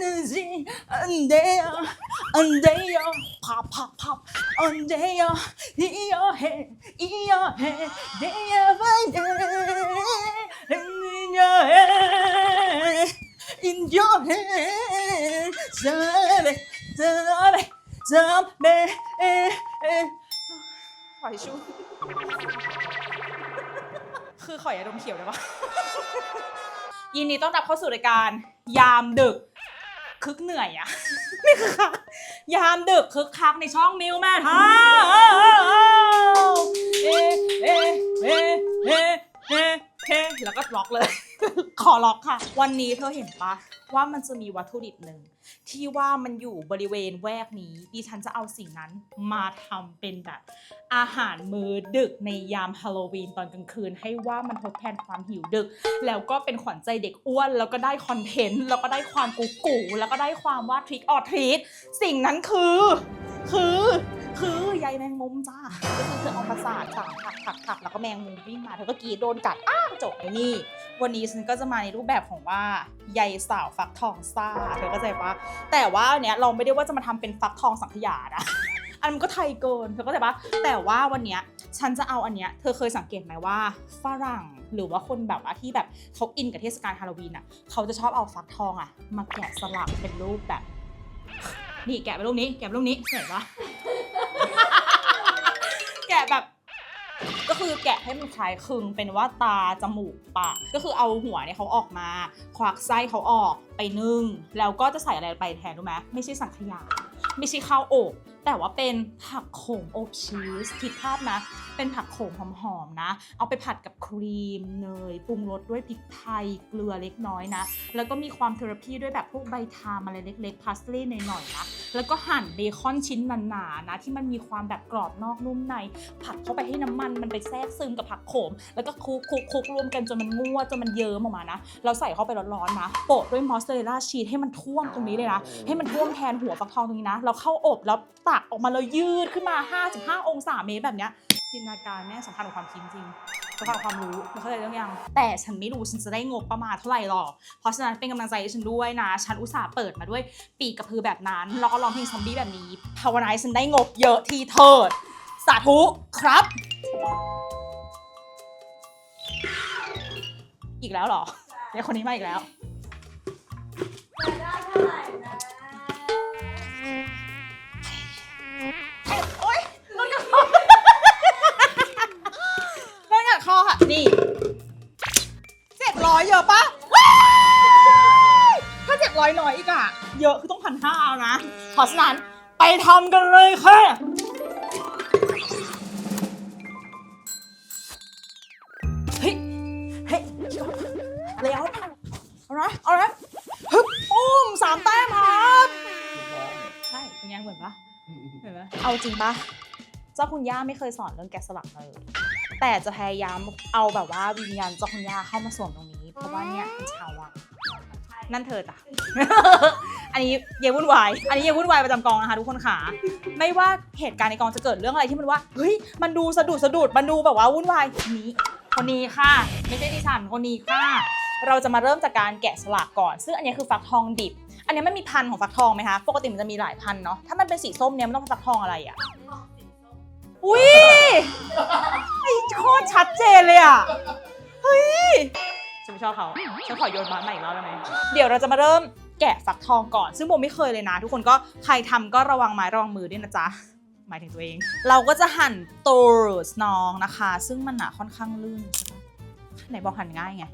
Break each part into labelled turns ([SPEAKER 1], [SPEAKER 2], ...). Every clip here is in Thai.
[SPEAKER 1] energy and they are and they are pop pop pop and they are in your head in your head they are right there in your head in your head zombie zombie zombie ขอทิชชู่คือขอยาดมเขียวได้ปะยินดีต้อนรับเข้าสู่รายการยามดึก คึกเหนื่อยอะ ไม่คึกคักยามดึกคึกคักในช่องมิวแม่ท้าเอเอเอเอเอเอแล้วก็ล็อกเลย ขอล็อกค่ะ วันนี้เธอเห็นปะว่ามันจะมีวัตถุดิบหนึ่งที่ว่ามันอยู่บริเวณแวกนี้ ดิฉันจะเอาสิ่งนั้นมาทำเป็นแบบ อาหารมื้อดึกในยามฮาโลวีนตอนกลางคืน ให้ว่ามันทดแทนความหิวดึก แล้วก็เป็นขวัญใจเด็กอ้วน แล้วก็ได้คอนเทนต์แล้วก็ได้ความกูกูแล้วก็ได้ความว่าทริคออทริคสิ่งนั้นคือ คือ คือใยแมงมุมจ้าก็คือเธอเอาประสาทสามผักผักผักแล้วก็แมงมุมวิ่งมาเธอก็กรีดโดนกัดอ้าวจบไอ้นี่ วันนี้ฉันก็จะมาในรูปแบบของว่าใยสาวฟักทองซ่าเธอเข้าใจปะแต่ว่าเนี้ยเราไม่ได้ว่าจะมาทำเป็นฟักทองสังขยานะอันมันก็ไทยเกินเธอเข้าใจปะแต่ว่าวันเนี้ยฉันจะเอาอันเนี้ยเธอเคยสังเกตไหมว่าฝรั่งหรือว่าคนแบบว่าที่แบบเขาอินกับเทศกาลฮาโลวีนอะเขาจะชอบเอาฟักทองอะมาแกะสลักเป็นรูปแบบนี่แกะเป็นรูปนี้แกะเป็นรูปนี้เห็นปะ ก็คือแกะให้มันคล้ายคลึงเป็นว่าตาจมูกปากก็คือเอาหัวเนี่ยเขาออกมา ควักไส้เขาออกไปนึ่งแล้วก็จะใส่อะไรไปแทนรู้ไหมไม่ใช่สังขยาไม่ใช่ข้าวอบแต่ว่าเป็นผักโขมอบชีสคิดภาพนะ เป็นผักโขมหอมๆนะ เอาไปผัดกับครีมเนยปรุงรสด้วยพริกไทยเกลือเล็กน้อยนะ แล้วก็มีความเทอราพีด้วยแบบพวกใบทามอะไรเล็กๆพาสลีย์หน่อยๆนะแล้วก็หั่นเบคอนชิ้นหนาๆนะ ที่มันมีความแบบกรอบนอกนุ่มใน ผัดเข้าไปให้น้ำมันมันไปแทรกซึมกับผักโขม แล้วก็คลุกคลุกคลุกรวมกันจนมันงวดจนมันเยิ้มออกมานะ เราใส่เข้าไปร้อนๆนะโปะด้วยมอสซาเรลล่าชีสให้มันท่วมตรงนี้เลยนะ ให้มันท่วมแทนหัวฟักทองตรงนี้นะ เราเข้าอบแล้วตกออกมาเลยยืดขึ้นมา 55 องศาเมตรแบบเนี้ยจินตนาการแม่สำคัญกว่าความคิดจริงสำคัญกว่าความรู้เข้าใจเรื่องยัง แต่ฉันไม่รู้ฉันจะได้งบประมาณเท่าไหร่หรอก เพราะฉะนั้นเป็นกำลังใจให้ฉันด้วยนะ ฉันอุตส่าห์เปิดมาด้วยปีกกระพือแบบนั้น แล้วก็ร้องเพลงซอมบี้แบบนี้ ภาวนาให้ฉันได้งบเยอะทีเถิด สาธุครับ อีกแล้วหรอเดี๋ยวคนนี้มาอีกแล้ว อนอนกัดคอค่ะ นี่เจ็ดร้อยเยอะปะว้ายถ้าเจ็ดร้อยน้อยอีกอะเยอะคือต้องพันห้าแล้วนะเพราะฉะนั้นไปทำกันเลยค่ะ เฮ้ย เฮ้ยเลี้ยวเอาละเอาละฮึบปุ้มสามแต้มครับใช่ เป็นไงเหมือนปะเห็นไหมเอาจริงปะเจ้าคุณย่าไม่เคยสอนเรื่องแกะสลักเลย แต่จะพยายามเอาแบบว่าวิญญาณเจ้าคุณย่าเข้ามาสวมตรงนี้ เพราะว่าเนี่ยเป็นชาววังนั่นเธอจ้ะ อันนี้เยวุ่นวาย อันนี้เยวุ่นวายประจำกองนะคะทุกคนขาไม่ว่าเหตุการณ์ในกองจะเกิดเรื่องอะไรที่มันว่า เฮ้ย มันดูสะดุดสะดุด มันดูแบบว่าวุ่นวาย นี้ คนนี้ค่ะ ไม่ใช่ดิฉัน คนนี้ค่ะ เราจะมาเริ่มจากการแกะสลักก่อน ซึ่งอันนี้คือฟักทองดิบ อันนี้มันมีพันธุ์ของฟักทองไหมคะ ปกติมันจะมีหลายพันธุ์เนาะ ถ้ามันเป็นสีส้มเนี่ยมันต้องเป็นฟักทองอะไรอะ อุ้ยไอ้โคตรชัดเจนเลยอะ เฮ้ย ฉันไม่ชอบเขา ฉันขอโยนบาสมาอีกรอบได้ไหม เดี๋ยวเราจะมาเริ่มแกะฟักทองก่อน ซึ่งโมไม่เคยเลยนะ ทุกคนก็ใครทำก็ระวังไม้ระวังมือด้วยนะจ๊ะ หมายถึงตัวเอง เราก็จะหั่นตัวสนองนะคะ ซึ่งมันอะค่อนข้างลื่นใช่ปะไหนบอกหั่นง่ายไง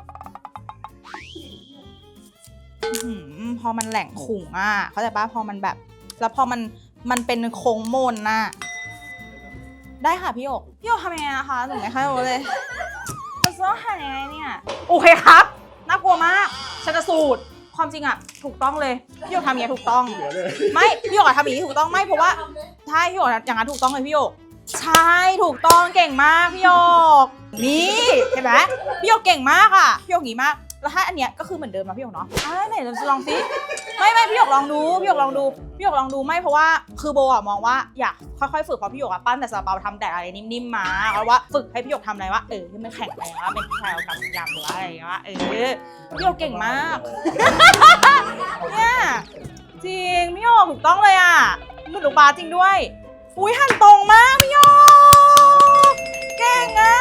[SPEAKER 1] อื้อหือพอมันแหล่งขุงอะ เข้าใจปะพอมันแบบ แล้วพอมันมันเป็นโค้งมนน่ะ ได้ค่ะพี่โยกพี่โยกทำยังไงนะคะหนูไม่ค่อยรู้เลยมันต้องหั่นยังไงเนี่ยโอเคครับน่ากลัวมากชันสูตรความจริงอะถูกต้องเลยพี่โยกทำอย่างนี้ถูกต้องไม่พี่โยกอะทำอย่างนี้ถูกต้องไม่เพราะว่าใช่พี่โยกอย่างนั้นถูกต้องเลยพี่โยกใช่ถูกต้องเก่งมากพี่โยกนี่เห็นไหมพี่โยกเก่งมากอะพี่โยกดีมาก แล้วถ้าอันเนี้ยก็คือเหมือนเดิมนะพี่โยกเนาะอ่าไหนเราจะลองสิไม่ไม่พี่โยกลองดูพี่โยกลองดูพี่โยกลองดูไม่เพราะว่าคือโบอะมองว่าอยากค่อยๆฝึกเพราะพี่โยกอะปั้นแต่ซาลาเปาทำแต่อะไรนิ่มๆมาแล้วว่าฝึกให้พี่โยกทำอะไรวะเออที่มันแข็งแรงว่าเป็นแคลกับยำหรือว่าอะไรวะเออพี่โยกเก่งมากเนี่ยจริงพี่หยกถูกต้องเลยอะหมือนลูกบาจริงด้วยอุ้ยหั่นตรงมากพี่โยกเก่งอะ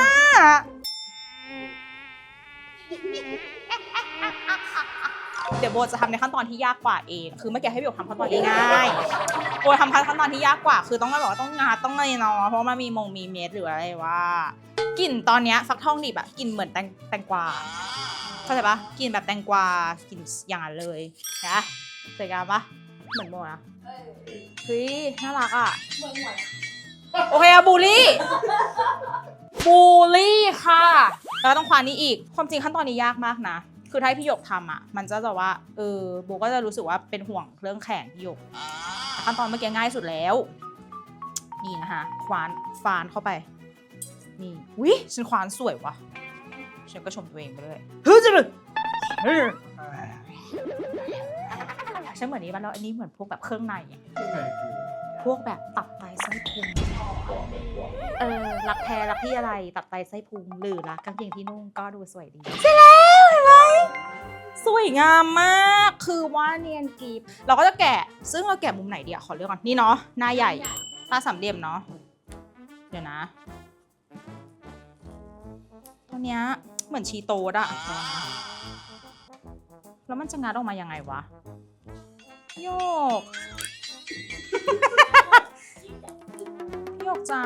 [SPEAKER 1] เดี๋ยว โบจะทำในขั้นตอนที่ยากกว่าเอง คือเมื่อกี้ให้พี่โยกทำขั้นตอนที่ง่ายโบทำขั้นตอนที่ยากกว่า คือต้องแบบว่าต้องงาต้องอะไรเนาะเพราะมันมีมงมีเม็ดหรืออะไรว่ากลิ่นตอนเนี้ยฟักทองดิบอะกลิ่นเหมือนแตงแตงกวาเข้าใจปะกลิ่นแบบแตงกวากลิ่นอย่างนั้นเลยนะสวยงามปะเหมือนโบนะเฮ้ยน่ารักอะโอเคอะบูลลี่บูลลี่ค่ะ แล้วต้องควานนี้อีก ความจริงขั้นตอนนี้ยากมากนะ คือถ้าให้พี่หยกทำอะ มันจะจะว่า เออโบก็จะรู้สึกว่าเป็นห่วงเรื่องแขนพี่หยกแต่ขั้นตอนเมื่อกี้ง่ายสุดแล้ว นี่นะคะควานฟานเข้าไป นี่วิฉันควานสวยว่ะ ฉันก็ชมตัวเองไปเลยเฮ้ยจะเลยเฮ้ยฉันเหมือนนี้บ้านเราอันนี้เหมือนพวกแบบเครื่องในอะพวกแบบตับไตไส้พุงเออรักแท้รักที่อะไรตับไตไส้พุงหรือรักกางเกงที่นุ่งก็ดูสวยดีเสร็จแล้วเห็นไหม สวยงามมาก คือว่าเนียนกรีบเราก็จะแกะ ซึ่งเราแกะมุมไหนเดีอะขอเลือกก่อน นี่เนาะ หน้าใหญ่ ตาสามเหลี่ยมเนาะ เดี๋ยวนะ ตัวเนี้ยเหมือนชีโตดอะแล้วมันจะงัดออกมายังไงวะ โยกพี่หยกจ๋า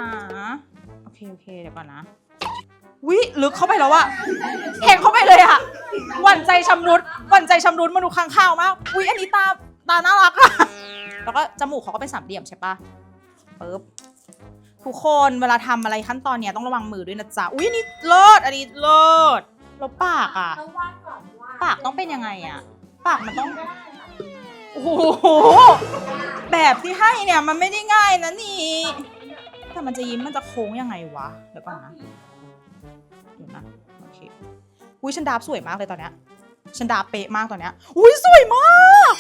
[SPEAKER 1] โอเค โอเค เดี๋ยวก่อนนะ วิลึกเข้าไปแล้วอะแทงเข้าไปเลยอะหวั่นใจชำรุดหวั่นใจชำรุดมาดูค้างข้าวมากวิอันนี้ตาตาน่ารักอะแล้วก็จมูกเขาก็เป็นสามเหลี่ยมใช่ปะปึ๊บทุกคนเวลาทำอะไรขั้นตอนเนี้ยต้องระวังมือด้วยนะจ๊ะอุ้ยอันนี่เลิศอันนี้เลิศแล้วปากอะ
[SPEAKER 2] ต้องวาดก่อนว่า
[SPEAKER 1] ปากต้องเป็นยังไงอะ ปากมันต้อง โอ้โห แบบที่ให้เนี่ยมันไม่ได้ง่ายนะนี่ แต่มันจะยิ้มมันจะโค้งยังไงวะ เดี๋ยวก่อนนะ เดี๋ยวนะโอเคอุ้ยฉันดาบสวยมากเลยตอนเนี้ยฉันดาบเป๊ะมากตอนเนี้ยอุ้ยสวยมาก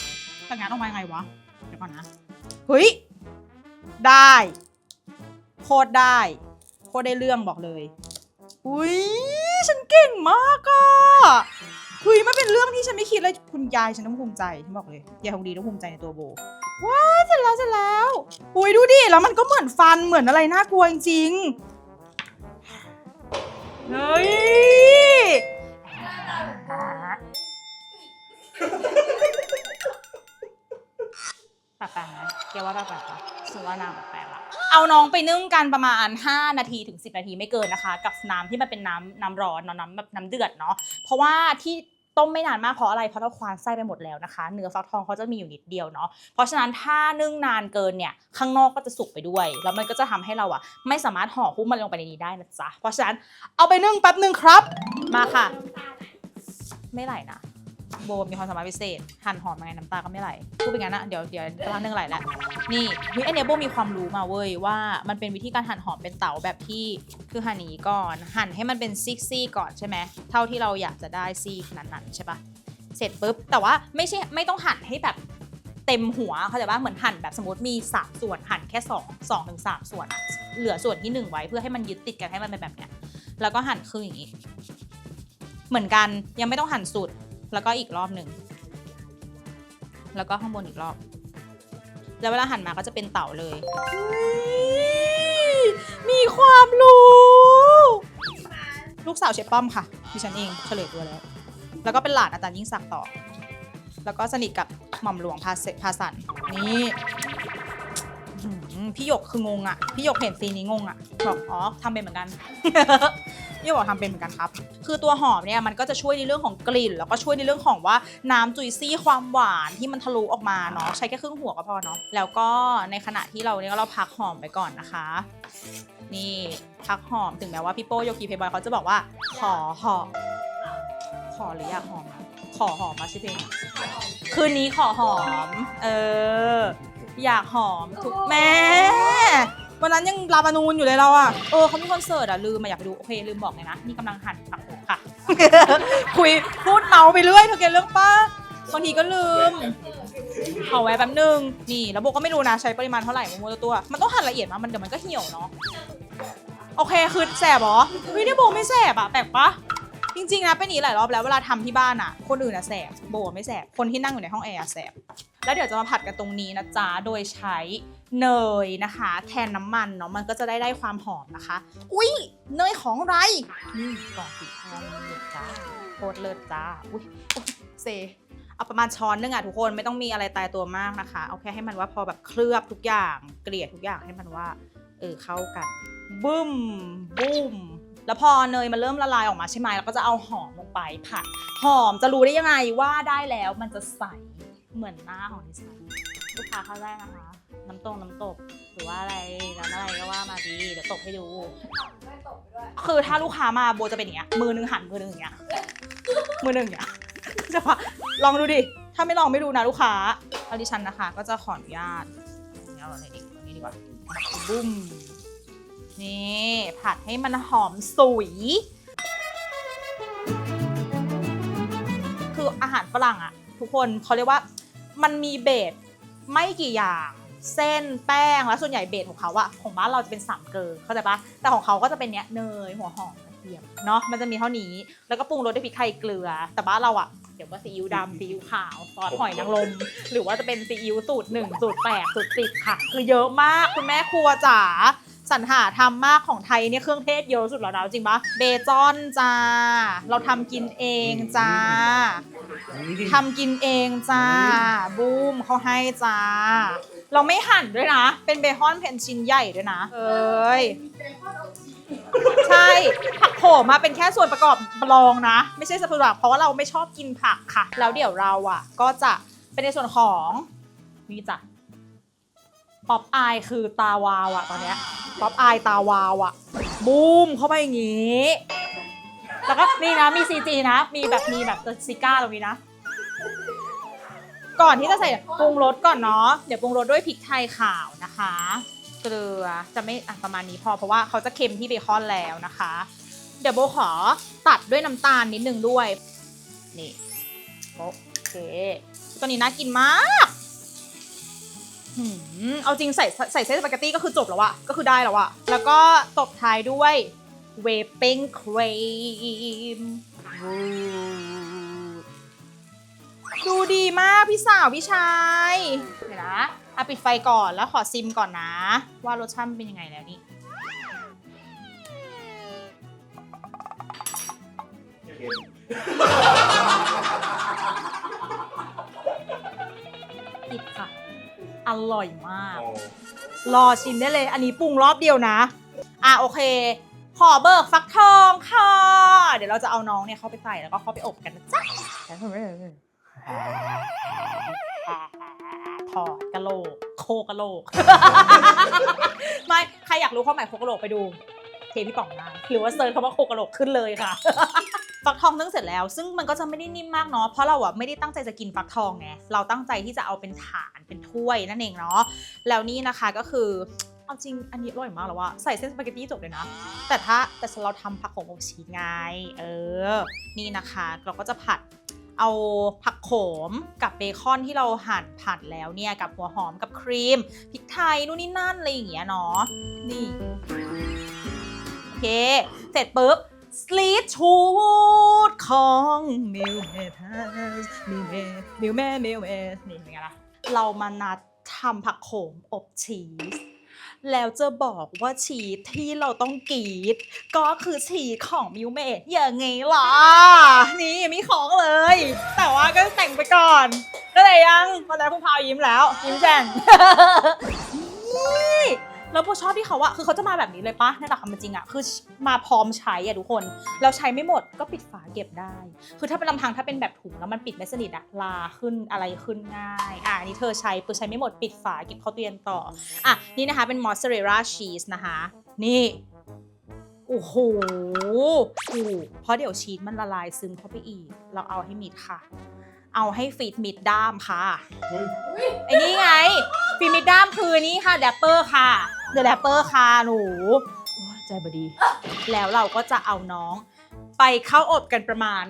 [SPEAKER 1] แต่งานออกมาไงวะเดี๋ยวก่อนนะเฮ้ยได้โคตรได้โคตรได้เรื่องบอกเลยอุ้ยฉันเก่งมากอะเฮ้ยมันเป็นเรื่องที่ฉันไม่คิดเลยคุณยายฉันต้องภูมิใจฉันบอกเลยยายทองดีต้องภูมิใจในตัวโบว้าเสร็จแล้วเสร็จแล้วอุ้ยดูดิแล้วมันก็เหมือนฟันเหมือนอะไรน่ากลัวจริงๆ เฮ้ย แปลกๆนะเกว่าแปลกๆปะฉันว่านางแปลกๆละเอาน้องไปนึ่งกันประมาณ 5 นาทีถึง 10 นาทีไม่เกินนะคะ กับน้ำที่มันเป็นน้ำน้ำร้อนเนาะน้ำแบบน้ำเดือดเนาะเพราะว่าที่ ต้มไม่นานมากเพราะอะไรเพราะเราควานไส้ไปหมดแล้วนะคะ เนื้อฟักทองเขาจะมีอยู่นิดเดียวเนาะเพราะฉะนั้นถ้านึ่งนานเกินเนี่ยข้างนอกก็จะสุกไปด้วย แล้วมันก็จะทำให้เราอะไม่สามารถห่อหุ้มมันลงไปในนี้ได้นะจ๊ะเพราะฉะนั้นเอาไปนึ่งแป๊บหนึ่งครับมาค่ะ ไม่ไหลนะ โบมีความสามารถพิเศษ หั่นหอมยังไงน้ำตาก็ไม่ไหลพูดเป็นงั้นนะเดี๋ยวเดี๋ยวกำลังนึ่งไหลแล้วนี่เฮ้ยอันเนี้ยโบมีความรู้มาเว้ยว่ามันเป็นวิธีการหั่นหอมเป็นเต๋าแบบที่คือหั่นอย่างนี้ก่อน หั่นให้มันเป็นซิกซี่ก่อนใช่ไหมเท่าที่เราอยากจะได้ซี่นั้นๆใช่ปะเสร็จปุ๊บแต่ว่าไม่ใช่ไม่ต้องหั่นให้แบบเต็มหัวเข้าใจปะเหมือนหั่นแบบสมมติมีสามส่วนหั่นแค่สองสองถึงสามส่วน เหลือส่วนที่หนึ่งไว้เพื่อให้มันยึดติดกันให้มันเป็นแบบเนี้ยแล้วก็หั่นครึ่งอย่างนี้ เหมือนกันยังไม่ต้องหั่นสุด แล้วก็อีกรอบหนึ่ง แล้วก็ข้างบนอีกรอบ แล้วเวลาหันมาก็จะเป็นเต่าเลย มีความรู้ ลูกสาวเชฟป้อมค่ะดิฉันเองเฉลยตัวแล้ว แล้วก็เป็นหลานอาจารย์ยิ่งศักดิ์ต่อ แล้วก็สนิทกับหม่อมหลวงพาเสพาสันนี่อื้อหือพี่หยกคืองงอะพี่หยกเห็นซีนนี้งงอะบอกอ๋อทำเป็นเหมือนกัน พี่บอกทำเป็นเหมือนกันครับ คือตัวหอมเนี่ยมันก็จะช่วยในเรื่องของกลิ่น แล้วก็ช่วยในเรื่องของว่าน้ำจุยซี่ความหวานที่มันทะลุออกมาเนาะใช้แค่ครึ่งหัวก็พอเนาะแล้วก็ในขณะที่เราเนี่ยเราพักหอมไปก่อนนะคะ นี่พักหอมถึงแม้ว่าพี่โป้โยกีเพย์บอยเขาจะบอกว่า ขอหอมขอหรืออยากหอมนะขอหอมมาชื่อเพลงคืนนี้ขอหอม เออ อยากหอมทุกแม่ วันนั้นยังลาบานูนอยู่เลยเราอะเออเขามีคอนเสิร์ตอะลืมมาอยากไปดูโอเคลืมบอกเลยนะนี่กำลังหั่นผักโขมค่ะ คุยพูดเมาไปเรื่อยเธอเก็ตเรื่องป้าบางทีก็ลืมเอาไว้แป๊บนึงนี่แล้วโบก็ไม่รู้นะใช้ปริมาณเท่าไหร่โมโมตัวๆมันต้องหั่นละเอียดมากมันเดี๋ยวมันก็เหี่ยวเนาะโอเคคือแสบเหรอเฮ้ยเนี่ยโบไม่แสบอะแปลกปะจริงๆนะเป็นอย่างนี้หลายรอบแล้วเวลาทำที่บ้านอะคนอื่นอะแสบโบไม่แสบคนที่นั่งอยู่ในห้องแอร์อะแสบ แล้วเดี๋ยวจะมาผัดกันตรงนี้นะจ๊ะ โดยใช้เนยนะคะ แทนน้ำมันเนาะ มันก็จะได้ได้ความหอมนะคะ อุ๊ยเนยของไร นี่กล่องสีทองนี่จ้าโคตรเลิศจ้า อุ๊ยอุ๊ยเซเอาประมาณช้อนนึงอะทุกคนไม่ต้องมีอะไรตายตัวมากนะคะ เอาแค่ให้มันว่าพอแบบเคลือบทุกอย่าง เกลี่ยทุกอย่างให้มันว่า เออเข้ากันบึ้มบุ้มแล้วพอเนยมันเริ่มละลายออกมาใช่ไหมเราก็จะเอาหอมลงไปผัด หอมจะรู้ได้ยังไงว่าได้แล้วมันจะใส เหมือนหน้าของดิฉันลูกค้าเข้าได้นะคะ น้ำตรงน้ำตกหรือว่าอะไรน้ำอะไรก็ว่ามาดีเดี๋ยวตกให้ดูคือถ้าลูกค้ามาโบจะเป็นอย่างเงี้ยมือหนึงหันมือหนึงอย่างเงี้ยมือหนึงอย่างเงี้ยจะว่าลองดูดิ ถ้าไม่ลองไม่ดูนะลูกค้าเอาดิฉันนะคะ ก็จะขออนุญาตเอาอะไรดีเอานี้ดีกว่าบุ้มนี่ผัดให้มันหอมสุยคืออาหารฝรั่งอะทุกคนเขาเรียกว่า มันมีเบสไม่กี่อย่าง เส้นแป้งแล้วส่วนใหญ่เบสของเขาอะของบ้านเราจะเป็นสามเกลือเข้าใจปะแต่ของเขาก็จะเป็นเนี้ยเนยหัวหอมกระเทียมเนาะมันจะมีเท่านี้ แล้วก็ปรุงรสด้วยพริกไทยเกลือ แต่บ้านเราอะเดี๋ยวว่าซีอิ๊วดำซีอิ๊วขาวซอสหอยนางรมหรือว่าจะเป็นซีอิ๊วสูตรหนึ่งสูตรแปดสูตรสิบค่ะ คือเยอะมากคุณแม่ครัวจ๋า สรรหาทำมากของไทยเนี่ยเครื่องเทศเยอะสุดแล้วนะจริงปะเบจอนจ้า เราทำกินเองจ้าทำกินเองจ้า บูมเขาให้จ้า เราไม่หั่นด้วยนะ เป็นเบคอนแผ่นชิ้นใหญ่ด้วยนะเอ้ยใช่ ผักโขมมาเป็นแค่ส่วนประกอบรองนะ ไม่ใช่สับปะรดเพราะว่าเราไม่ชอบกินผักค่ะ แล้วเดี๋ยวเราอะ ก็จะเป็นในส่วนของนี่จ้ะป๊อปอายคือตาวาวอะตอนเนี้ย ป๊อปอายตาวาวอะบูมเข้าไปอย่างงี้ แล้วก็นี่นะมีซีจีนะ มีแบบมีแบบตัวซิก้าตรงนี้นะ ก่อนที่จะใส่ปรุงรสก่อนเนาะเดี๋ยวปรุงรสด้วยพริกไทยขาวนะคะ เกลือจะไม่อะประมาณนี้พอเพราะว่าเขาจะเค็มที่เบคอนแล้วนะคะ เดี๋ยวโบขอตัดด้วยน้ำตาลนิดนึงด้วย นี่โอเคตัวนี้น่ากินมาก หืมเอาจริงใส่ใส่เส้นสปาเกตตี้ก็คือจบแล้วอะก็คือได้แล้วอะแล้วก็ตบท้ายด้วยเวปปิ้งครีมดูดีมากพี่สาวพี่ชายเดี๋ยวนะอะปิดไฟก่อนแล้วขอซิมก่อนนะ ว่ารสชาติมันเป็นยังไงแล้วนี่ผิดค่ะ อร่อยมากรอชิมได้เลย อันนี้ปรุงรอบเดียวนะ อะโอเค ขอเบิกฟักทองค่ะ เดี๋ยวเราจะเอาน้องเนี่ยเข้าไปใส่แล้วก็เข้าไปอบกันนะจ๊ะถอดกะโหลก โคกะโหลก ไม่ ใครอยากรู้ความหมายโคกะโหลกไปดู เทปพี่ป๋องได้หรือว่าเซิร์ชคำว่าโคกะโหลกขึ้นเลยค่ะ ฟักทองนึ่งเสร็จแล้ว ซึ่งมันก็จะไม่ได้นิ่มมากเนาะเพราะเราอะไม่ได้ตั้งใจจะกินฟักทองไงเราตั้งใจที่จะเอาเป็นฐานเป็นถ้วยนั่นเองเนาะแล้วนี่นะคะก็คือเอาจริง อันนี้อร่อยมากแล้วว่าใส่เส้นสปาเกตตี้จบเลยนะ แต่ถ้าแต่เราทำผักโขมอบชีสไง เออ นี่นะคะ เราก็จะผัดเอาผักโขมกับเบคอนที่เราหั่นผัดแล้วเนี่ย กับหัวหอมกับครีมพริกไทยนู่นนี่นั่นอะไรอย่างเงี้ยเนาะนี่ โอเค เสร็จปุ๊บ สลีชูดของมิวเมทัสมิวเมมิวเมมิวเมนี่เป็นไงล่ะเรามานัดทำผักโขมอบชีส แล้วจะบอกว่าชีสที่เราต้องกรีด ก็คือชีสของมิวเมดอย่างไงล่ะ นี่มีของเลย แต่ว่าก็แต่งไปก่อน ก็เลยยังตอนนี้คุณพาวยิ้มแล้ว ยิ้มแจ่งนี่ แล้วโบชอบที่เขาอะคือเขาจะมาแบบนี้เลยปะในหลักความเป็นจริงอะคือมาพร้อมใช้อะทุกคนแล้วใช้ไม่หมดก็ปิดฝาเก็บได้ คือถ้าเป็นลำพังถ้าเป็นแบบถุงแล้วมันปิดไม่สนิทอะลาขึ้นอะไรขึ้นง่ายอะอันนี้เธอใช้ปือใช้ไม่หมดปิดฝาเก็บเข้าตู้เย็นต่ออะนี่นะคะเป็นมอสซาเรลล่าชีสนะคะ นี่โอ้โหถูกเพราะเดี๋ยวชีสมันละลายซึมเข้าไปอีก เราเอาให้มิดค่ะ เอาให้ฟีดมิดด้ามค่ะไอ้นี่ไงฟีดมิดด้ามคือนี่ค่ะแดปเปอร์ค่ะเดอะแดปเปอร์ค่ะหนูโอ้ยใจบดี แล้วเราก็จะเอาน้องไปเข้าอบกันประมาณ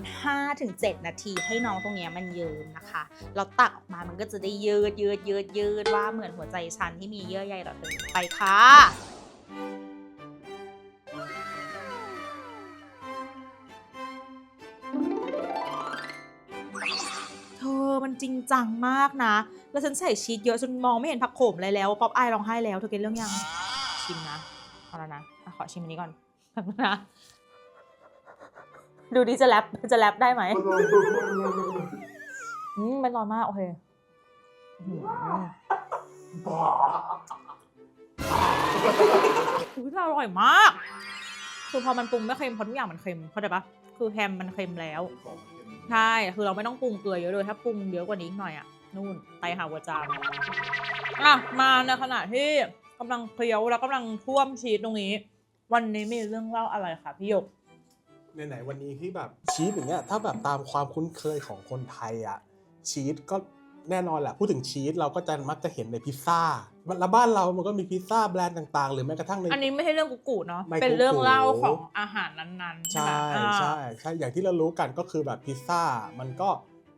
[SPEAKER 1] 5-7 นาทีให้น้องตรงเนี้ยมันเยิ้มนะคะ เราตักออกมามันก็จะได้ยืดยืดยืดยืดว่าเหมือนหัวใจฉันที่มีเยื่อใยต่อเธอไปค่ะ มันจริงจังมากนะ แล้วฉันใส่ชีสเยอะจนมองไม่เห็นผักโขมอะไรแล้วป๊อปอายร้องไห้แล้วเธอกินเรื่องยังชิมนะเอาแล้วนะอะขอชิมอันนี้ก่อนนะดูดิจะแรปจะแรปได้ไหมอืมมันร้อนมากโอเคอือออุ๊ยอร่อยมาก คือพอมันปรุงไม่เค็มเพราะทุกอย่างมันเค็มเข้าใจปะคือแฮมมันเค็มแล้ว ใช่ คือเราไม่ต้องปรุงเกลือเยอะเลย ถ้าปรุงเยอะกว่านี้อีกหน่อยอะนู่นไตหาหัวจานอะ มาในขณะที่กำลังเคี้ยวแล้วกำลังท่วมชีสตรงนี้ วันนี้มีเรื่องเล่าอะไรคะพี่หยก
[SPEAKER 2] ไหนๆวันนี้ที่แบบชีสอย่างเงี้ยถ้าแบบตามความคุ้นเคยของคนไทยอะชีสก็ แน่นอนแหละพูดถึงชีสเราก็จะมักจะเห็นในพิซซ่าแล้วบ้านเรามันก็มีพิซซ่าแบรนด์ต่างๆ หรือแม้กระทั่งใน
[SPEAKER 1] อันนี้ไม่ใช่เรื่องกุ๊กกูเนาะ
[SPEAKER 2] ไม่
[SPEAKER 1] เป็นเรื่อง
[SPEAKER 2] กุ๊กกู
[SPEAKER 1] เล่าของอาหารนั้นๆ ใช่ไหม
[SPEAKER 2] ใช่
[SPEAKER 1] อ่า
[SPEAKER 2] ใช่ใช่อย่างที่เรารู้กันก็คือแบบพิซซ่ามันก็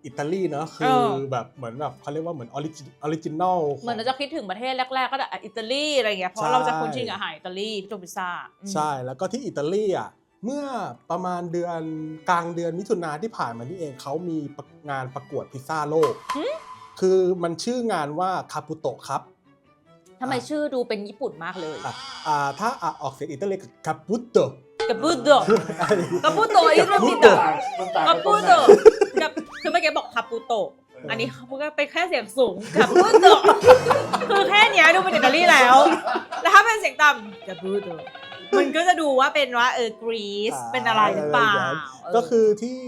[SPEAKER 2] อิตาลีเนอะคื
[SPEAKER 1] เอ
[SPEAKER 2] อ
[SPEAKER 1] อ
[SPEAKER 2] แบบเหมือนแบบเขาเรียกว่าเหมือนออริจิออริจินอล
[SPEAKER 1] เหมือนเราจะคิดถึงประเทศแรก ๆ ก็แบบอิตาลีอะไรเงี้ยเพราะเราจะคุ้นชินกับอาหารอิตาลีที่ตัวพิซซ่าอืม
[SPEAKER 2] ใช่แล้วก็ที่อิตาลีอะเมื่อประมาณเดือนกลางเดือนมิถุนาที่ผ่านมานี่เองเขามีงานประกวดพิซซ่าโลก คือมันชื่องานว่าคาปูโตะครับ
[SPEAKER 1] ทำไมชื่อดูเป็นญี่ปุ่นมากเลย
[SPEAKER 2] อะอ่าถ้าอะออกเสียงอิตาลีกับคาปูโตะ
[SPEAKER 1] กับบูโดกับบูโตอิโรมิโต
[SPEAKER 3] มันต่าง
[SPEAKER 1] กับ
[SPEAKER 3] กันตร
[SPEAKER 1] ปู
[SPEAKER 3] งไหน
[SPEAKER 1] โตกับคือเมื่อกี้บอกคาปูโตะอันนี้มันก็เป็นแค่เสียงสูงกับปูโตะคือแค่เนี้ยดูเป็นอิตาลีแล้ว แล้วถ้าเป็นเสียงต่ำกับปูโตะมันก็จะดูว่าเป็นว่าเออกรีซ
[SPEAKER 2] อ่า
[SPEAKER 1] เป็นอะไรหรือเปล่า
[SPEAKER 2] อะไรอย่างนั้น
[SPEAKER 1] เออ
[SPEAKER 2] ก็คือที่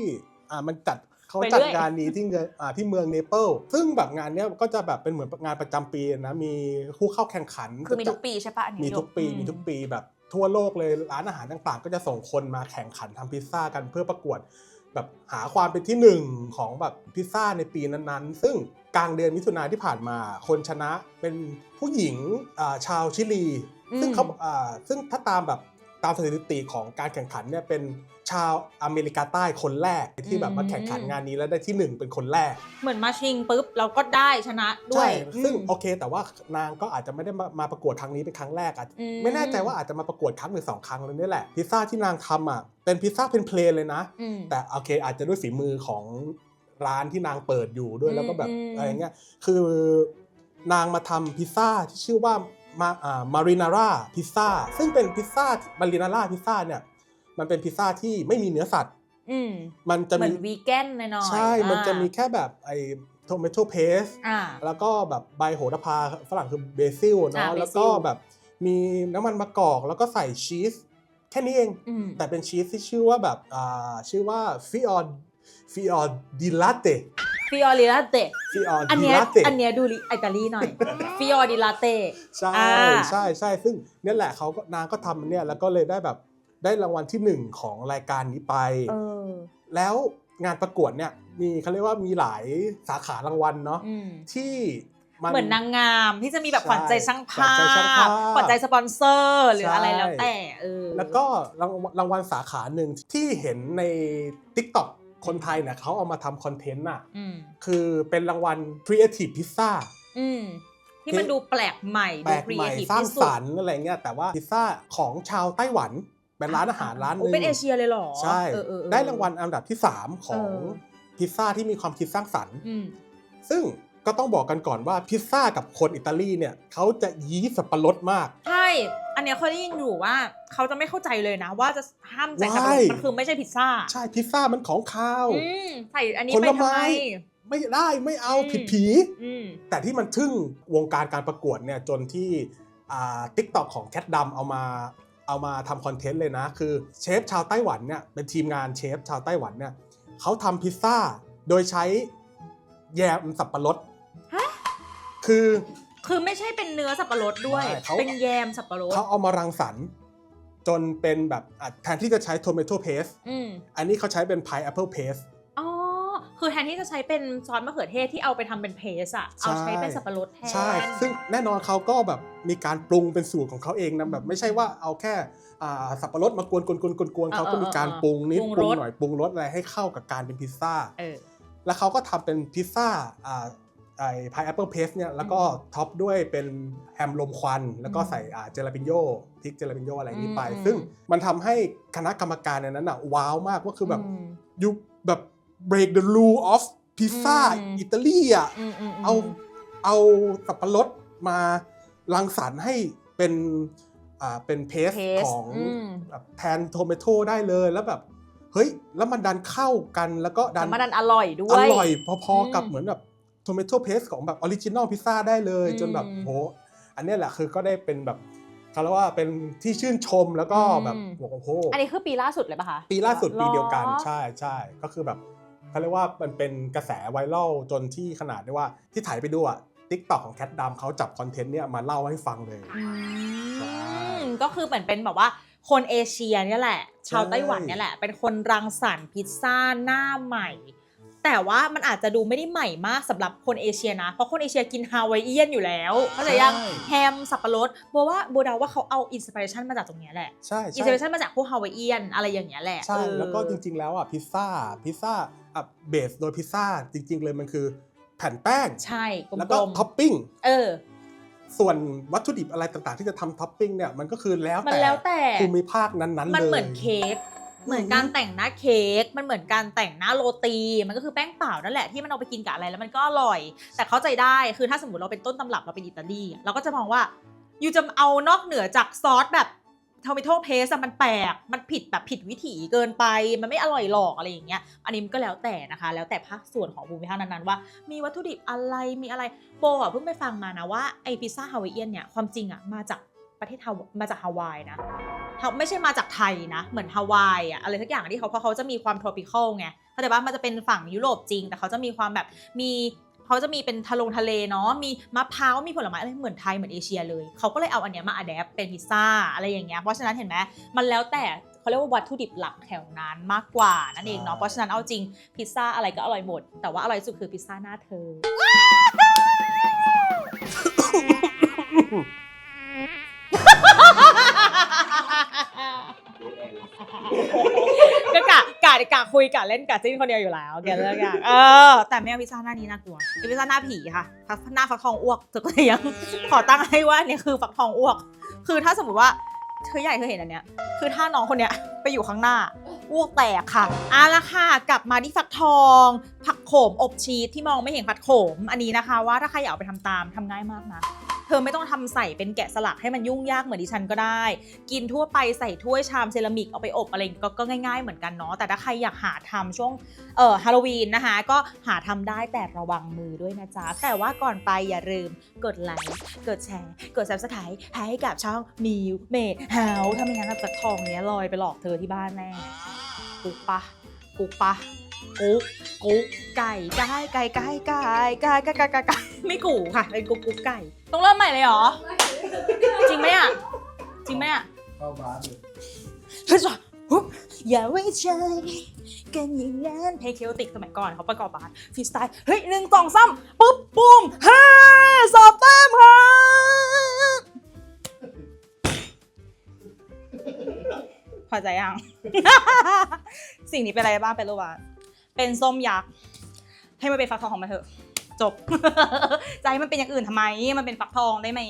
[SPEAKER 2] อ่ามันจัด เขา
[SPEAKER 1] ไป
[SPEAKER 2] จัด
[SPEAKER 1] เรื่อย
[SPEAKER 2] งานนี้ที่เมืองอ่าที่เมืองเนเปิลซึ่งแบบงานเนี้ยก็จะแบบเป็นเหมือนงานประจำปีนะมีผู้เข้าแข่งขัน
[SPEAKER 1] คือมีทุกปีใช่ปะอันนี้
[SPEAKER 2] มีทุกปี
[SPEAKER 1] อื
[SPEAKER 2] มีทุกปีแบบทั่วโลกเลยร้านอาหารต่างๆ ก็จะส่งคนมาแข่งขันทำพิซซ่ากันเพื่อประกวด แบบหาความเป็นที่หนึ่งของแบบพิซซ่าในปีนั้นๆ ซึ่งกลางเดือนมิถุนาที่ผ่านมา คนชนะเป็นผู้หญิงอ่าชาวชิลี ซึ่งเขาอ่าซึ่งถ้าตามแบบ ตามสถิติของการแข่งขันเนี่ยเป็นชาวอเมริกาใต้คนแรกที่แบบมาแข่งขันงานนี้แล้วได้ที่หนึ่งเป็นคนแรก
[SPEAKER 1] เหมือนมาชิงปุ๊บเราก็ได้ชนะด้ว
[SPEAKER 2] ใช่
[SPEAKER 1] ย
[SPEAKER 2] ซึ่ง
[SPEAKER 1] อืม
[SPEAKER 2] โอเค แต่ว่านางก็อาจจะไม่ได้มามาประกวดครั้งนี้เป็นครั้งแรกอะ
[SPEAKER 1] อืม
[SPEAKER 2] ไม่แน่ใจว่าอาจจะมาประกวดครั้งหรือสองครั้งเลยนี่แหละ พิซซ่าที่นางทำอะเป็นพิซซ่าเป็นเพลนเลยนะ
[SPEAKER 1] อืม
[SPEAKER 2] แต่โอเค อาจจะด้วยฝีมือของร้านที่นางเปิดอยู่ด้วย
[SPEAKER 1] อืม
[SPEAKER 2] แล้วก็แบบ
[SPEAKER 1] อืม
[SPEAKER 2] อะไรเงี้ยคือนางมาทำพิซซ่าที่ชื่อว่า มาอ่ามารินาร่าพิซซ่าซึ่งเป็นพิซซ่ามารินาร่าพิซซ่าเนี่ยมันเป็นพิซซ่าที่ไม่มีเนื้อสัตว์
[SPEAKER 1] อืม
[SPEAKER 2] มันจะ
[SPEAKER 1] เหมือ
[SPEAKER 2] มี
[SPEAKER 1] นวีแกนหน่อยๆ
[SPEAKER 2] ใช่ มันจะ
[SPEAKER 1] อ่า
[SPEAKER 2] มีแค่แบบไอ้โทเมโตเพส
[SPEAKER 1] อ่า
[SPEAKER 2] แล้วก็แบบใบโหระพาฝรั่งคือเบซิล
[SPEAKER 1] อ่า
[SPEAKER 2] เนาะ
[SPEAKER 1] basil
[SPEAKER 2] แล้วก็แบบมีน้ำมันมะกอก แล้วก็ใส่ชีสแค่นี้เอง
[SPEAKER 1] อืม
[SPEAKER 2] แต่เป็นชีสที่ชื่อว่าแบบอ่าชื่อว่าฟิออดฟิออดิลาเต
[SPEAKER 1] ฟิออริลาเต
[SPEAKER 2] ฟิออ
[SPEAKER 1] อัน
[SPEAKER 2] ดิ
[SPEAKER 1] เนี้ย
[SPEAKER 2] ลาเต
[SPEAKER 1] อันเนี้ยดูอิตาลีหน่อยฟิออริลาเต
[SPEAKER 2] ใช่
[SPEAKER 1] อ่า
[SPEAKER 2] ใช่ใช่ซึ่งเนี่ยแหละเขาก็นางก็ทำเนี่ยแล้วก็เลยได้แบบได้รางวัลที่หนึ่งของรายการนี้ไป
[SPEAKER 1] เออ
[SPEAKER 2] แล้วงานประกวดเนี่ยมีเขาเรียกว่ามีหลายสาขารางวัลเนาะ
[SPEAKER 1] อืม
[SPEAKER 2] ที่น
[SPEAKER 1] เหมือนนางงามที่จะมีแบบ
[SPEAKER 2] ใช่
[SPEAKER 1] ขวัญใจช่างภา
[SPEAKER 2] ขวัญใจช่างภา
[SPEAKER 1] พ
[SPEAKER 2] พ
[SPEAKER 1] ขวัญใจสปอนเซอร์หรือ
[SPEAKER 2] ใช่
[SPEAKER 1] อะไรแล้วแต่เออ
[SPEAKER 2] แล้วก็รางวัลรางวัลสาขาหนึ่งที่เห็นใน TikTok คนไทยเนี่ยเขาเอามาทำคอนเทนต์อะ
[SPEAKER 1] อืม
[SPEAKER 2] คือเป็นรางวัล Creative Pizza
[SPEAKER 1] อืมที่มันดูแปลกใหม่
[SPEAKER 2] แปล
[SPEAKER 1] ดู
[SPEAKER 2] ก
[SPEAKER 1] ครี
[SPEAKER 2] ให
[SPEAKER 1] เอ
[SPEAKER 2] ม่
[SPEAKER 1] ทีฟ
[SPEAKER 2] สร้าง
[SPEAKER 1] ที่สุ
[SPEAKER 2] ส
[SPEAKER 1] ด
[SPEAKER 2] รรค์อะไรเงี้ยแต่ว่าพิซซ่าของชาวไต้หวันเป็นร้านอาหารร้านห
[SPEAKER 1] โอ้
[SPEAKER 2] นึง
[SPEAKER 1] เป็นเอเชียเลยเหรอ
[SPEAKER 2] ใช่
[SPEAKER 1] เออเออเออ
[SPEAKER 2] ได้รางวัลอันดับที่ 3 ของ
[SPEAKER 1] เออ
[SPEAKER 2] พิซซ่าที่มีความคิดสร้างสรรค์
[SPEAKER 1] อืม
[SPEAKER 2] ซึ่งก็ต้องบอกกันก่อนว่าพิซซ่ากับคนอิตาลีเนี่ยเขาจะยี้สับปะรดมาก
[SPEAKER 1] ใช่ อันเนี้ยเคยได้ยินอยู่ว่าเขาจะไม่เข้าใจเลยนะ ว่าจะห้ามใส่สับปะร
[SPEAKER 2] Why?
[SPEAKER 1] ดมันคือไม่ใช่พิซซ่า
[SPEAKER 2] ใช่พิซซ่ามันของคาว
[SPEAKER 1] อืมใส่อันนี้
[SPEAKER 2] ผ
[SPEAKER 1] ไป
[SPEAKER 2] ล
[SPEAKER 1] ทำ
[SPEAKER 2] ไม้
[SPEAKER 1] ไม
[SPEAKER 2] ไม่ได้ไม่เอา
[SPEAKER 1] อืม
[SPEAKER 2] ผิดผี
[SPEAKER 1] อืม
[SPEAKER 2] แต่ที่มันทึ่งวงการการประกวดเนี่ยจนที่อ่าทิกตอกของแคทดำเอามาเอามาทำคอนเทนต์เลยนะ คือเชฟชาวไต้หวันเนี่ยเป็นทีมงานเชฟชาวไต้หวันเนี่ยเขาทำพิซซ่าโดยใช้แยมสับปะรด
[SPEAKER 1] ฮะ
[SPEAKER 2] คือ
[SPEAKER 1] คือไม่ใช่เป็นเนื้อสับปะรดด้วย
[SPEAKER 2] ไม่เขา
[SPEAKER 1] เป็นแยมสับปะรด
[SPEAKER 2] เขาเอามารังสรรค์จนเป็นแบบอะแทนที่จะใช้โทเมโตเพส
[SPEAKER 1] อืม
[SPEAKER 2] อันนี้เขาใช้เป็นพายแอปเปิลเพส
[SPEAKER 1] อ๋อ คือแทนที่จะใช้เป็นซอสมะเขือเทศที่เอาไปทำเป็นเพสอะเอาใช้เป็นสับปะรดแทน
[SPEAKER 2] ใช่ ซึ่งแน่นอนเขาก็แบบมีการปรุงเป็นสูตรของเขาเองนะแบบไม่ใช่ว่าเอาแค่อ่าสับปะรดมากวนกวนกวนกวนกวนเขาก็มีการปรุงนิดปรุงหน่อยปรุงรสอะไรให้เข้ากับการเป็นพิซซ่า
[SPEAKER 1] เออ
[SPEAKER 2] แล้วเขาก็ทำเป็นพิซซ่าอ่า ไอ้พายแอปเปิลเพสเนี่ยแล้วก็ท็อปด้วยเป็นแฮมลมควัน แล้วก็ใส่อ่าเจลาปิโยพริกเจลาปิโยอะไรอย่างนี้ไป
[SPEAKER 1] อืม
[SPEAKER 2] ซึ่งมันทำให้คณะกรรมการในนั้นอะว้าวมากว่าคือแบบ
[SPEAKER 1] อืม
[SPEAKER 2] you แบบ break the rule of pizza
[SPEAKER 1] อืม
[SPEAKER 2] อิตาลีอะ
[SPEAKER 1] อืมอืมม
[SPEAKER 2] เอาเอาสับปะรดมารังสรรค์ให้เป็นอ่าเป็นเพส
[SPEAKER 1] เพส
[SPEAKER 2] ของ
[SPEAKER 1] อืม
[SPEAKER 2] แบบแทนโทเมโตได้เลยแล้วแบบเฮ้ย แล้วมันดันเข้ากันแล้วก็ดั
[SPEAKER 1] แต่
[SPEAKER 2] น
[SPEAKER 1] มาดันอร่อยด้ว
[SPEAKER 2] อยร่อยพอๆกับ
[SPEAKER 1] อืม
[SPEAKER 2] เหมือนแบบ โทเมโตเพสของแบบออริจินอลพิซซ่าได้เลย
[SPEAKER 1] อืม
[SPEAKER 2] จนแบบโหอันเนี้ยแหละคือก็ได้เป็นแบบเขาเรียกว่าเป็นที่ชื่นชมแล้วก็แบบ
[SPEAKER 1] อืม
[SPEAKER 2] บอกโอ้โห
[SPEAKER 1] อันนี้คือปีล่าสุดเลยปะคะ
[SPEAKER 2] ปีล่าสุดปีเดียวกัน
[SPEAKER 1] หรอ
[SPEAKER 2] ใช่ใช่ก็คือแบบเขาเรียกว่ามันเป็นกระแสไวรัลจนที่ขนาดได้ว่าที่ถ่ายไปดูอะทิกตอกของแคทดามเขาจับคอนเทนต์เนี่ยมาเล่าให้ฟังเลย
[SPEAKER 1] อื
[SPEAKER 2] ใช่
[SPEAKER 1] มก็คือเหมือนเป็นแบบว่าคนเอเชียเนี่ยแหละ ชาว
[SPEAKER 2] ใช่
[SPEAKER 1] ไต้หวันเนี่ยแหละ เป็นคนรังสรรค์พิซซ่าหน้าใหม่ แต่ว่ามันอาจจะดูไม่ได้ใหม่มากสำหรับคนเอเชียนะ เพราะคนเอเชียกินฮาวายเอียนอยู่แล้วเข้าใจยัง
[SPEAKER 2] ใช่
[SPEAKER 1] แฮมสับปะรดโบว่าโบเดาว่าเขาเอาอินสปิเรชันมาจากตรงเนี้ยแหละ
[SPEAKER 2] ใช่
[SPEAKER 1] อิน
[SPEAKER 2] ใช่
[SPEAKER 1] สปิเรชันมาจากพวกฮาวายเอียนอะไรอย่างเงี้ยแหละ
[SPEAKER 2] ใช่
[SPEAKER 1] เออ
[SPEAKER 2] แล้วก็จริง ๆ แล้วอะพิซซ่าพิซซ่าอะเบสโดยพิซซ่าจริง ๆ เลยมันคือแผ่นแป้ง
[SPEAKER 1] ใช่ก
[SPEAKER 2] แล้วก็
[SPEAKER 1] ลม
[SPEAKER 2] ท็อปปิ้ง
[SPEAKER 1] ๆเออ
[SPEAKER 2] ส่วนวัตถุดิบอะไรต่างๆ ที่จะทำท็อปปิ้งเนี่ยมันก็คือแล้ว
[SPEAKER 1] มัน
[SPEAKER 2] แต่
[SPEAKER 1] แล้วแต่
[SPEAKER 2] ภูมิภาคนั้นๆเลย
[SPEAKER 1] มันเหมือนเค้ก เหมือนการแต่งหน้าเค้กมันเหมือนการแต่งหน้าโรตี มันก็คือแป้งเปล่านั่นแหละที่มันเอาไปกินกับอะไรแล้วมันก็อร่อย แต่เข้าใจได้คือถ้าสมมติเราเป็นต้นตำรับเราเป็นอิตาลีเราก็จะมองว่าอยู่จะเอานอกเหนือจากซอสแบบทอมิโตเพสมันแปลก มันผิดแบบผิดวิถีเกินไป มันไม่อร่อยหรอกอะไรอย่างเงี้ย อันนี้มันก็แล้วแต่นะคะ แล้วแต่ภาคส่วนของภูมิภาคนั้นๆว่า มีวัตถุดิบอะไร มีอะไร โปอะเพิ่งไปฟังมานะว่าไอพิซซ่าฮาวายเอียนเนี่ย ความจริงอะมาจากประเทศฮาวมาจากฮาวายนะ ไม่ใช่มาจากไทยนะ เหมือนฮาวายอะอะไรสักอย่างที่เขาเพราะเขาจะมีความ tropical ไงเข้าใจปะมันจะเป็นฝั่งยุโรปจริง แต่เขาจะมีความแบบมีเขาจะมีเป็นทะลงทะเลเนาะ มีมะพร้าว มีผลไม้อะไรเหมือนไทย เหมือนเอเชียเลย เขาก็เลยเอาอันเนี้ยมาอัดแอปเป็นพิซซ่าอะไรอย่างเงี้ย เพราะฉะนั้นเห็นไหมมันแล้วแต่เขาเรียกว่าวัตถุดิบหลักแถวนั้นมากกว่านั่นเองเนาะ เพราะฉะนั้นเอาจริงพิซซ่าอะไรก็อร่อยหมด แต่ว่าอร่อยที่สุดคือพิซซ่าหน้าเธอ ก็กะกะกะคุยกะเล่นกะจิ้นคนเดียวอยู่แล้วแกเลิกอย่างเออ แต่ไม่เอาพิซซ่าหน้านี้น่ากลัวพิซซ่าหน้าผีค่ะฟักหน้าฟักทองอ้วกเธอก็ยังขอตั้งให้ว่าเนี่ยคือฟักทองอ้วก คือถ้าสมมติว่าเธอใหญ่เธอเห็นอันเนี้ย คือถ้าน้องคนเนี้ยไปอยู่ข้างหน้าอ้วกแตกค่ะอะละค่ะ กลับมาที่ฟักทอง ผักโขมอบชีสที่มองไม่เห็นผักโขม อันนี้นะคะ ว่าถ้าใครอยากเอาไปทำตามทำง่ายมากนะ ธอไม่ต้องทำใส่เป็นแกะสลักให้มันยุ่งยากเหมือนดิฉันก็ได้ กินทั่วไปใส่ถ้วยชามเซรามิกเอาไปอบอะไรก็ก็ง่าย ๆ เหมือนกันเนาะแต่ถ้าใครอยากหาทำช่วงเอ่อฮาโลวีนนะคะ ก็หาทำได้แต่ระวังมือด้วยนะจ๊ะ แต่ว่าก่อนไปอย่าลืมกดไลค์กดแชร์ กด subscribe ให้กับช่องมิวเมดเฮาถ้าไม่งั้นจะทองเนี้ยลอยไปหลอกเธอที่บ้านแน่กุ๊กปะกุ๊กปะ กุ๊กกุ๊กไก่ไก่ไก่ไก่ไก่ไก่ไก่ไก่ไก่ไก่ไม่กูค่ะเป็นกุ๊กกุ๊กไก่ต้องเริ่มใหม่เลยเหรอ จริงไหมอะ จริงไหมอะ
[SPEAKER 2] เข้าบ้านเลย
[SPEAKER 1] เฮ้ยจ้ะฮึบอย่าไว้ใจกันอย่างนั้นเพลงเคโอติกสมัยก่อนเขาประกอบบาสฟรีสไตล์เฮ้ยหนึ่งสองสามปุ๊บปุ้มเฮ้สอบแต้มค่ะพอใจยัง สิ่งนี้เป็นอะไรบ้างเป็นรูปวาด เป็นส้มยักษ์ให้มันเป็นฟักทองของมันเถอะ จบ จะให้มันเป็นอย่างอื่นทำไม มันเป็นฟักทองได้ไหม